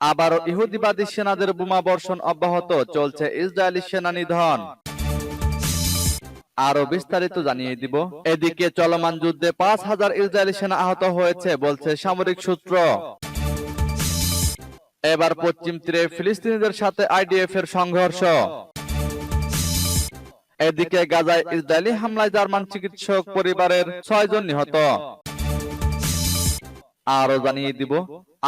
আবারও ইহুদিবাদী সেনাদের বোমা বর্ষণ অব্যাহত চলছে ইসরায়েলি সেনা নিধন আরও বিস্তারিত জানিয়ে দিব। এদিকে চলমান যুদ্ধে পাঁচ হাজার ইসরায়েলি সেনা আহত হয়েছে বলছে সামরিক সূত্র। এবার পশ্চিম তীরে ফিলিস্তিনিদের সাথে আইডিএফ এর সংঘর্ষ। এদিকে গাজায় ইসরায়েলি হামলায় জার্মান চিকিৎসক পরিবারের ছয়জন নিহত। আরও জানিয়ে দিব।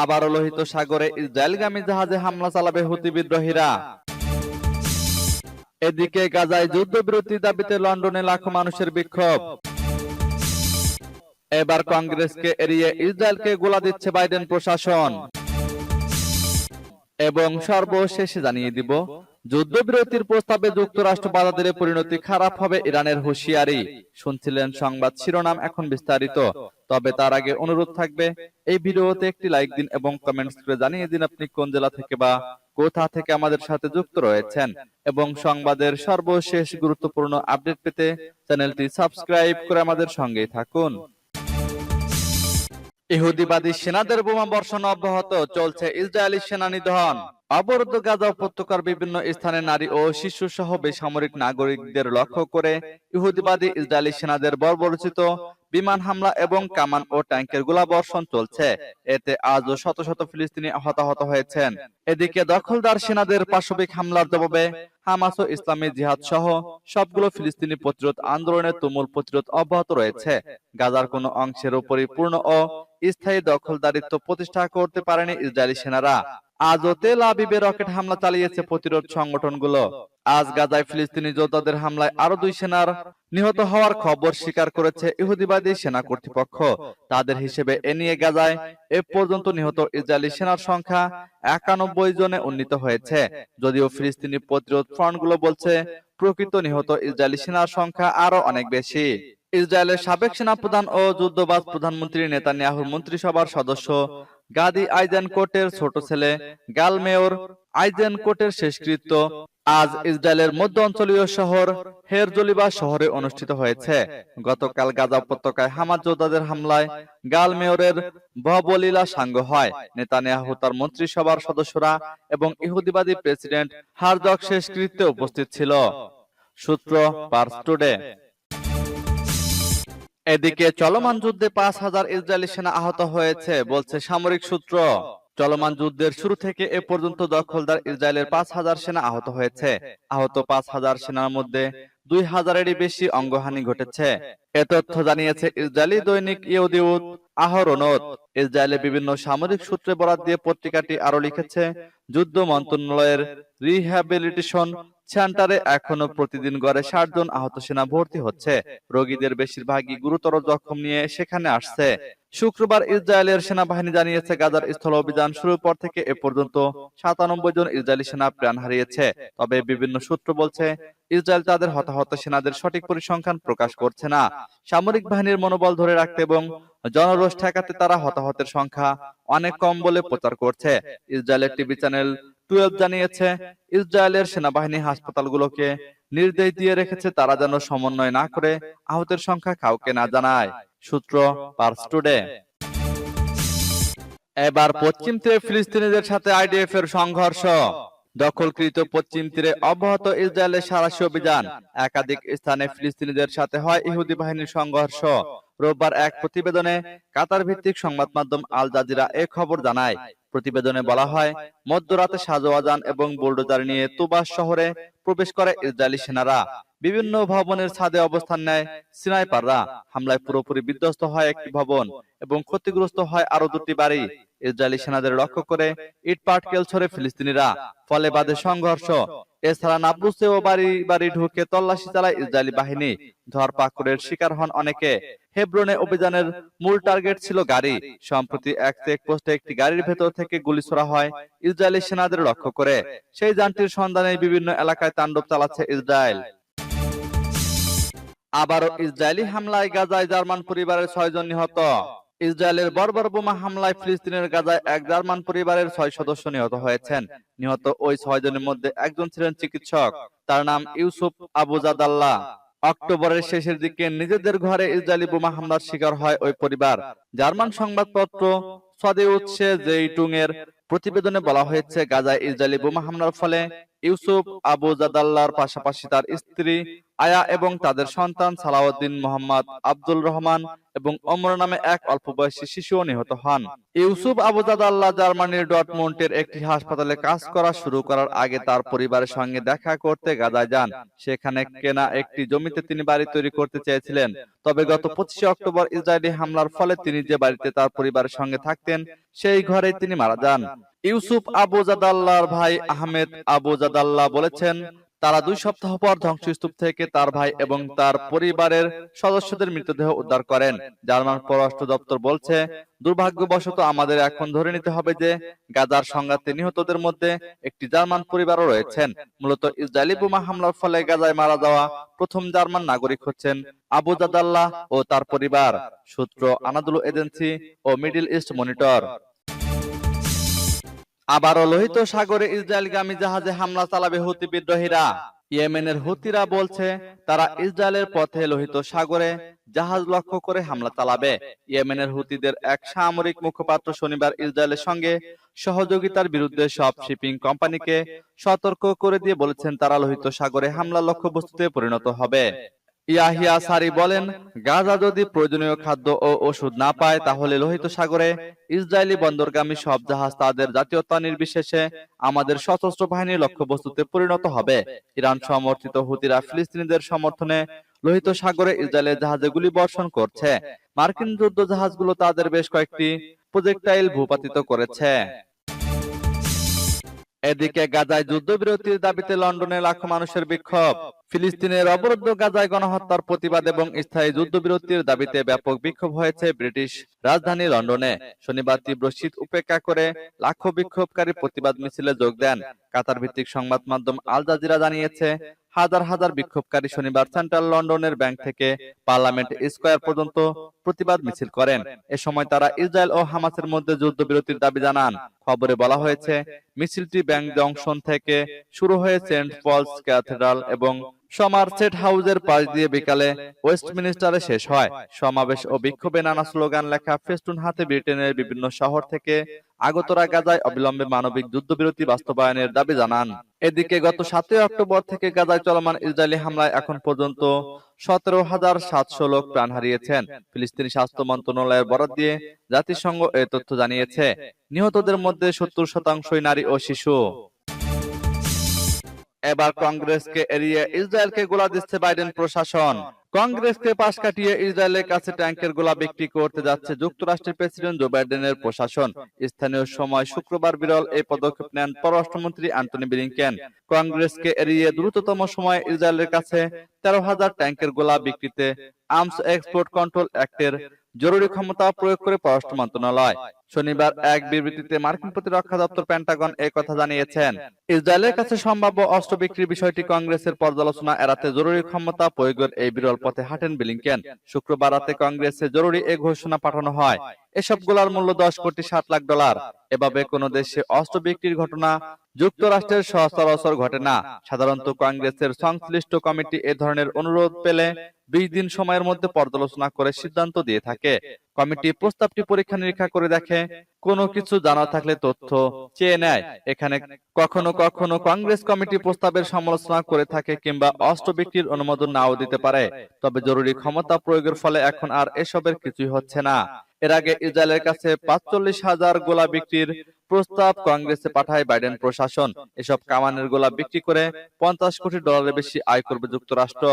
আবারও লোহিত সাগরে ইসরায়েলগামী জাহাজে হামলা চালাবে হুতি বিদ্রোহীরা। এদিকে গাজায় যুদ্ধবিরতি দাবিতে লন্ডনে লাখো মানুষের বিক্ষোভ। এবার কংগ্রেসকে এড়িয়ে ইসরায়েলকে গোলা দিচ্ছে বাইডেন প্রশাসন। এবং সর্বশেষে জানিয়ে দিব যুদ্ধবিরতির প্রস্তাবে যুক্তরাষ্ট্র বাধা দিলে পরিণতি খারাপ হবে ইরানের হুঁশিয়ারি। শুনছিলেন সংবাদ শিরোনাম এখন বিস্তারিত। তবে তার আগে অনুরোধ থাকবে, এই ভিডিওতে একটি লাইক দিন এবং কমেন্টস করে জানিয়ে দিন আপনি কোন জেলা থেকে বা কোথা থেকে আমাদের সাথে যুক্ত রয়েছেন। এবং সংবাদের সর্বশেষ গুরুত্বপূর্ণ আপডেট পেতে চ্যানেলটি সাবস্ক্রাইব করে আমাদের সঙ্গেই থাকুন। ইহুদিবাদী সেনাদের বোমা বর্ষণ অব্যাহত চলছে ইসরায়েলি সেনা নিধন অবরুদ্ধ গাজা উপত্যকার বিভিন্ন স্থানে নারী ও শিশু সহ বেসামরিক নাগরিকদের লক্ষ্য করে ইহুদিবাদী ইসরায়েলি সেনাদের বর্বরচিত বিমান হামলা এবং কামান ও ট্যাঙ্কের গোলা বর্ষণ চলছে। এতে আজও শত শত ফিলিস্তিনি হতাহত হয়েছেন। এদিকে দখলদার সেনাদের পাশবিক হামলার জবাবে হামাস ও ইসলামী জিহাদ সহ সবগুলো ফিলিস্তিনি প্রতিরোধ আন্দোলনের তুমুল প্রতিরোধ অব্যাহত রয়েছে। গাজার কোনো অংশের উপরই পূর্ণ ও স্থায়ী দখলদারিত্ব প্রতিষ্ঠা করতে পারেনি ইসরায়েলি সেনারা। আজও তেল আবিবে রকেট হামলা চালিয়েছে প্রতিরোধ সংগঠনগুলো। আজ গাজায় ফিলিস্তিনি যোদ্ধাদের হামলায় আরও দুই সেনার নিহত হওয়ার খবর স্বীকার করেছে ইহুদিবাদী সেনা কর্তৃপক্ষ। তাদের হিসেবে এ নিয়ে গাজায় এ পর্যন্ত নিহত ইসরায়েলি সেনার সংখ্যা একানব্বই জনে উন্নীত হয়েছে। যদিও ফিলিস্তিনি প্রতিরোধ ফ্রন্টগুলো বলছে, প্রকৃত নিহত ইসরায়েলি সেনার সংখ্যা আরও অনেক বেশি। ইসরায়েলের সাবেক সেনাপ্রধান ও যুদ্ধবাজ প্রধানমন্ত্রী নেতানিয়াহুর মন্ত্রিসভার সদস্য গাদি আইজেন কোটের ছোট ছেলে গালমেয়র আইজেন কোটের শেষকৃত্য আজ ইসরায়েলের মধ্য অঞ্চলীয় শহর হেরজলিবা শহরে অনুষ্ঠিত হয়েছে। গতকাল গাজা উপত্যকায় হামাজ যোদ্ধাদের হামলায় গাল মেয়রের ভবলীলা সাঙ্গ হয়। নেতানিয়াহু তার মন্ত্রিসভার সদস্যরা এবং ইহুদিবাদী প্রেসিডেন্ট হারজক শেষকৃত্যে উপস্থিত ছিল। সূত্র পার্স টুডে। এদিকে চলমান যুদ্ধে পাঁচ হাজার ইসরায়েলি সেনা আহত হয়েছে, বলছে সামরিক সূত্র। চলমান যুদ্ধের শুরু থেকে এ পর্যন্ত দখলদার ইসরায়েলের পাঁচ হাজার সেনা আহত হয়েছে। আহত পাঁচ হাজার সেনার মধ্যে দুই হাজারেরই বেশি অঙ্গহানি ঘটেছে। এ তথ্য জানিয়েছে ইসরায়েলি দৈনিক ইউদিউদ আহরণত। ইসরায়েলের বিভিন্ন সামরিক সূত্রে বরাদ দিয়ে পত্রিকাটি আরও লিখেছে, যুদ্ধ মন্ত্রণালয়ের রিহ্যাবিলিটেশন সেন্টারে এখনও প্রতিদিন গড়ে ষাট জন আহত সেনা ভর্তি হচ্ছে। রোগীদের বেশিরভাগই গুরুতর জখম নিয়ে সেখানে আসছে। শুক্রবার ইসরায়েলের সেনাবাহিনী জানিয়েছে গাজার স্থল অভিযান শুরুর পর থেকে এ পর্যন্ত সাতানব্বই জন ইসরায়েলি সেনা প্রাণ হারিয়েছে। তবে বিভিন্ন সূত্র বলছে ইসরায়েল তাদের হতাহত সেনাদের সঠিক পরিসংখ্যান প্রকাশ করছে না। সামরিক বাহিনীর মনোবল ধরে রাখতে এবং জনরোষ ঠেকাতে তারা হতাহতের সংখ্যা অনেক কম বলে প্রচার করছে। ইসরায়েলের টিভি চ্যানেল টুয়েলভ জানিয়েছে, ইসরায়েলের সেনাবাহিনী হাসপাতালগুলোকে নির্দেশ দিয়ে রেখেছে তারা যেন সমন্বয় না করে আহতের সংখ্যা কাউকে না জানায়। সূত্র পার্স টুডে। এবার পশ্চিম থেকে ফিলিস্তিনিদের সাথে আইডিএফ এর সংঘর্ষ। দখলকৃত পশ্চিম তীরে অব্যাহত ইসরায়েলের সারাশি অভিযান একাধিক স্থানে ফিলিস্তিনিদের সাথে হয় ইহুদি বাহিনীর সংঘর্ষ। রোববার এক প্রতিবেদনে কাতার ভিত্তিক সংবাদ মাধ্যম আল জাজিরা এ খবর জানায়। প্রতিবেদনে বলা হয় মধ্যরাতে সাজোয়াজান এবং বুলডোজার নিয়ে তুবাস শহরে প্রবেশ করে ইসরায়েলি সেনারা। বিভিন্ন ভবনের ছাদে অবস্থান নেয় সিনাইপাররা। হামলায় পুরোপুরি বিধ্বস্ত হয় একটি ভবন এবং ক্ষতিগ্রস্ত হয় আরও দুটি বাড়ি। ইসরায়েলি সেনাদের লক্ষ্য করে ইট পাটকেল ছড়ে ফিলিস্তিনিরা। ফলে বাদে সংঘর্ষ। এছাড়া নাবলুসে ও বাড়ি বাড়ি ঢুকে তল্লাশি চালায় ইসরায়েলি বাহিনী। ধরপাকড়ের শিকার হন অনেকে। হেব্রনে অভিযানের মূল টার্গেট ছিল গাড়ি। সম্প্রতি এক চেকপোস্টে একটি গাড়ির ভেতর থেকে গুলি ছোড়া হয়। ইসরায়েলি সেনাদের লক্ষ্য করে। সেই যানটির সন্ধানে বিভিন্ন এলাকায় তাণ্ডব চালাচ্ছে ইসরায়েল। আবারও ইসরায়েলি হামলায় গাজায় জার্মান পরিবারের ছয়জন নিহত। ইসরায়েলের বর্বর বোমা হামলায় ফিলিস্তিনের গাজায় এক জার্মান পরিবারের ছয় সদস্য নিহত হয়েছেন। নিহত ওই ছয়জনের মধ্যে একজন ছিলেন চিকিৎসক। তার নাম ইউসুফ আবুজাদাল্লাহ অক্টোবরের শেষের দিকে নিজেদের ঘরে ইসরায়েলি বোমা হামলার শিকার হয় ওই পরিবার। জার্মান সংবাদপত্র সদে উৎসে জেইটুং এর প্রতিবেদনে বলা হয়েছে, গাজায় ইসরায়েলি বোমা হামলার ফলে ইউসুফ আবু জাদাল্লার পাশাপাশি তার স্ত্রী আয়া এবং তাদের সন্তান সালাউদ্দিন মোহাম্মদ আব্দুল রহমান এবং অমর নামে এক অল্প বয়সী শিশুও নিহত হন। ইউসুফ আবু জাদাল্লাহ জার্মানির ডটমন্টের একটি হাসপাতালে কাজ করা শুরু করার আগে তার পরিবারের সঙ্গে দেখা করতে গাজায় যান। সেখানে কেনা একটি জমিতে তিনি বাড়ি তৈরি করতে চেয়েছিলেন। তবে গত পঁচিশে অক্টোবর ইসরায়েলি হামলার ফলে তিনি যে বাড়িতে তার পরিবারের সঙ্গে থাকতেন সেই ঘরেই তিনি মারা যান। ইউসুফ আবু জাদাল্লাহর ভাই আহমেদ আবু জাদাল্লাহ বলেছেন, তারা দুই সপ্তাহ পর ধ্বংসস্তূপ থেকে তার ভাই এবং তার পরিবারের সদস্যদের মৃতদেহ উদ্ধার করেন। জার্মান পররাষ্ট্র দপ্তর বলছে, দুর্ভাগ্যবশত আমাদের এখন ধরে নিতে হবে যে, গাজার সংঘাতে নিহতদের মধ্যে একটি জার্মান পরিবারও রয়েছেন। মূলত ইসরায়েলি বোমা হামলার ফলে গাজায় মারা যাওয়া প্রথম জার্মান নাগরিক হচ্ছেন আবু জাদাল্লাহ ও তার পরিবার। সূত্র আনাদুল এজেন্সি ও মিডল ইস্ট মনিটর। আবারও লোহিত সাগরে ইসরায়েলগামী জাহাজে হামলা চালাবে হুতি বিদ্রোহীরা। ইয়েমেনের হুতিরা বলছে, তারা ইসরায়েলের পথে লোহিত সাগরে জাহাজ লক্ষ্য করে হামলা চালাবে। ইয়েমেনের হুতিদের এক সামরিক মুখপাত্র শনিবার ইসরায়েলের সঙ্গে সহযোগিতার বিরুদ্ধে সব শিপিং কোম্পানিকে সতর্ক করে দিয়ে বলেছেন, তারা লোহিত সাগরে হামলা লক্ষ্যবস্তুতে পরিণত হবে। ইয়াহিয়া সারি বলেন, গাজা যদি প্রয়োজনীয় খাদ্য ও ওষুধ না পায়, তাহলে লোহিত সাগরে, ইসরায়েলি বন্দরগামী সব জাহাজ তাদের জাতীয়তা নির্বিশেষে আমাদের সশস্ত্র বাহিনীর লক্ষ্যবস্তুতে পরিণত হবে। ইরান সমর্থিত হুতিরা ফিলিস্তিনিদের সমর্থনে লোহিত সাগরে ইসরায়েলের জাহাজে গুলি বর্ষণ করছে। মার্কিন যুদ্ধ জাহাজগুলো তাদের বেশ কয়েকটি প্রজেক্টাইল ভূপাতিত করেছে। এদিকে গাজায় যুদ্ধবিরতির দাবিতে লন্ডনে লাখো মানুষের বিক্ষোভ। ফিলিস্তিনের অবরুদ্ধ গাজায় গণহত্যার প্রতিবাদ এবং স্থায়ী যুদ্ধবিরতির দাবিতে ব্যাপক বিক্ষোভ হয়েছে ব্রিটিশ রাজধানী লন্ডনে। শনিবার তীব্র শীত উপেক্ষা করে লাখো বিক্ষোভকারী প্রতিবাদ মিছিলে যোগ দেন। কাতার ভিত্তিক সংবাদ মাধ্যম আল জাজিরা জানিয়েছে হাজার হাজার বিক্ষোভকারী শনিবার সেন্ট্রাল লন্ডনের ব্যাংক থেকে পার্লামেন্ট স্কোয়ার পর্যন্ত প্রতিবাদ মিছিল করেন। এ সময় তারা ইসরায়েল ও হামাসের মধ্যে যুদ্ধবিরতির দাবি জানান। খবরে বলা হয়েছে, মিছিলটি ব্যাংক জংশন থেকে শুরু হয়ে সেন্ট পলস ক্যাথেড্রাল এবং সমারসেট হাউসের পাশ দিয়ে বিকালে ওয়েস্টমিনিস্টারে শেষ হয়। সমাবেশ ও বিক্ষোভে নানা স্লোগান লেখা ফেস্টুন হাতে ব্রিটেনের বিভিন্ন শহর থেকে আগতরা গাজায় অবিলম্বে মানবিক যুদ্ধবিরতি বাস্তবায়নের দাবি জানান। এদিকে গত সাতই অক্টোবর থেকে গাজায় চলমান ইসরায়েলি হামলায় এখন পর্যন্ত সতেরো হাজার সাতশো লোক প্রাণ হারিয়েছেন। ফিলিস্তিনি স্বাস্থ্য মন্ত্রণালয়ের বরাদ দিয়ে জাতিসংঘ এ তথ্য জানিয়েছে, নিহতদের মধ্যে সত্তর শতাংশই নারী ও শিশু। এবার কংগ্রেসকে এড়িয়ে ইসরায়েলকে গোলা দিচ্ছে বাইডেন প্রশাসন। কংগ্রেসকে পাশ কাটিয়ে ইসরায়েলের কাছে ট্যাঙ্কের গোলা বিক্রি করতে যাচ্ছে যুক্তরাষ্ট্রের প্রেসিডেন্ট জো বাইডেনের প্রশাসন। স্থানীয় সময় শুক্রবার বিরল এই পদক্ষেপ নেন পররাষ্ট্রমন্ত্রী অ্যান্টনি ব্লিংকেন। কংগ্রেসকে এড়িয়ে দ্রুততম সময়ে ইসরায়েলের কাছে তেরো হাজার ট্যাঙ্কের গোলা বিক্রিতে আর্মস এক্সপোর্ট কন্ট্রোল অ্যাক্টের জরুরি ক্ষমতা প্রয়োগ করে পররাষ্ট্র মন্ত্রণালয়। শনিবার এক বিবৃতিতে মার্কিন প্রতিরক্ষা দপ্তর পেন্টাগন এই কথা জানিয়েছেন। ইসরায়েলের কাছে সম্ভাব্য অস্ত্র বিক্রির বিষয়টি কংগ্রেসের পর্যালোচনা এড়াতে জরুরি ক্ষমতা প্রয়োগের এই বিরল পথে হাঁটেন বিলিংকেন। শুক্রবার রাতে কংগ্রেসে জরুরি এই ঘোষণা পাঠানো হয়। এসব গোলার মূল্য দশ কোটি ষাট লাখ ডলার। এভাবে কোন দেশে অস্ত্র বিক্রির ঘটনা, যুক্তরাষ্ট্রের সচরাচর ঘটে না। সাধারণত কংগ্রেসের সংশ্লিষ্ট কমিটি এ ধরনের অনুরোধ পেলে বিশ দিন সময়ের মধ্যে পর্যালোচনা করে সিদ্ধান্ত দিয়ে থাকে। কমিটি প্রস্তাবটি পরীক্ষা নিরীক্ষা করে দেখে, কোনো কিছু জানা থাকলে তথ্য চেয়ে নেয়। এখানে কখনো কখনো কংগ্রেস কমিটি প্রস্তাবের সমালোচনা করে থাকে কিংবা অস্ত্র বিক্রির অনুমোদন নাও দিতে পারে। তবে জরুরি ক্ষমতা প্রয়োগের ফলে এখন আর এসবের কিছুই হচ্ছে না। এর আগে ইসরায়েলের কাছে পাঁচচল্লিশ হাজার গোলা বিক্রির প্রস্তাব কংগ্রেসে পাঠায় বাইডেন প্রশাসন। এসব কামানের গোলা বিক্রি করে পঞ্চাশ কোটি ডলারের বেশি আয় করবে যুক্তরাষ্ট্র।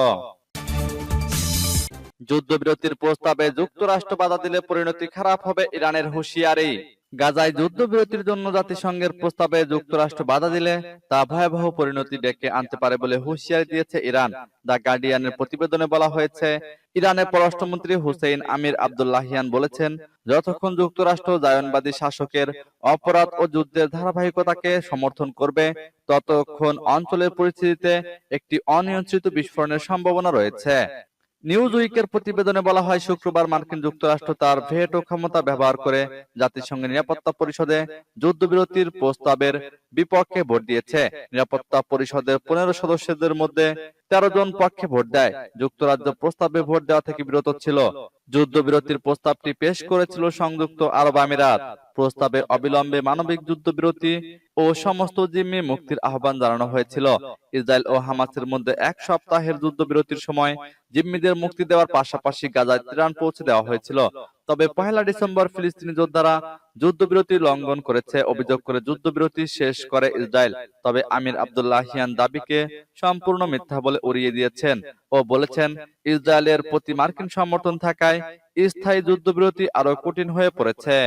যুদ্ধবিরতির প্রস্তাবে যুক্তরাষ্ট্র বাধা দিলে পরিণতি খারাপ হবে ইরানের হুঁশিয়ারি। গাজায় যুদ্ধবিরতির জন্য জাতিসংঘের প্রস্তাবে যুক্তরাষ্ট্র বাধা দিলে তা ভয়াবহ পরিণতি ডেকে আনতে পারে বলে হুঁশিয়ারি দিয়েছে ইরান। দ্য গার্ডিয়ানের প্রতিবেদনে বলা হয়েছে, ইরানের পররাষ্ট্রমন্ত্রী হুসেইন আমির আবদুল্লাহিয়ান বলেছেন, যতক্ষণ যুক্তরাষ্ট্র জায়নবাদী শাসকের অপরাধ ও যুদ্ধের ধারাবাহিকতাকে সমর্থন করবে, ততক্ষণ অঞ্চলের পরিস্থিতিতে একটি অনিয়ন্ত্রিত বিস্ফোরণের সম্ভাবনা রয়েছে। নিউজ উইকের প্রতিবেদনে বলা হয়, শুক্রবার মার্কিন যুক্তরাষ্ট্র তার ভেটো ক্ষমতা ব্যবহার করে জাতিসংঘের নিরাপত্তা পরিষদে যুদ্ধবিরতির প্রস্তাবের বিপক্ষে ভোট দিয়েছে। নিরাপত্তা পরিষদের পনেরো সদস্যদের মধ্যে তেরো জন পক্ষে ভোট দেয়। যুক্তরাজ্য প্রস্তাবে ভোট দেওয়া থেকে বিরত ছিল। যুদ্ধবিরতির প্রস্তাবটি পেশ করেছিল সংযুক্ত আরব আমিরাত। প্রস্তাবে অবিলম্বে মানবিক যুদ্ধবিরতি ও সমস্ত জিম্মি মুক্তির আহ্বান জানানো হয়েছিল। ইসরায়েল ও হামাসের মধ্যে এক সপ্তাহের যুদ্ধবিরতির সময় জিম্মিদের মুক্তি দেওয়ার পাশাপাশি গাজায় ত্রাণ পৌঁছে দেওয়া হয়েছিল। তবে পহেলা ডিসেম্বর ফিলিস্তিনি যোদ্ধারা যুদ্ধবিরতি লঙ্ঘন করেছে অভিযোগ করে যুদ্ধবিরতি শেষ করে ইসরায়েল। তবে আমির আবদুল্লাহিয়ান দাবিকে সম্পূর্ণ মিথ্যা বলে উড়িয়ে দিয়েছেন ও বলেছেন ইসরায়েলের প্রতি মার্কিন সমর্থন থাকায় স্থায়ী যুদ্ধবিরতি আরও কঠিন হয়ে পড়েছে।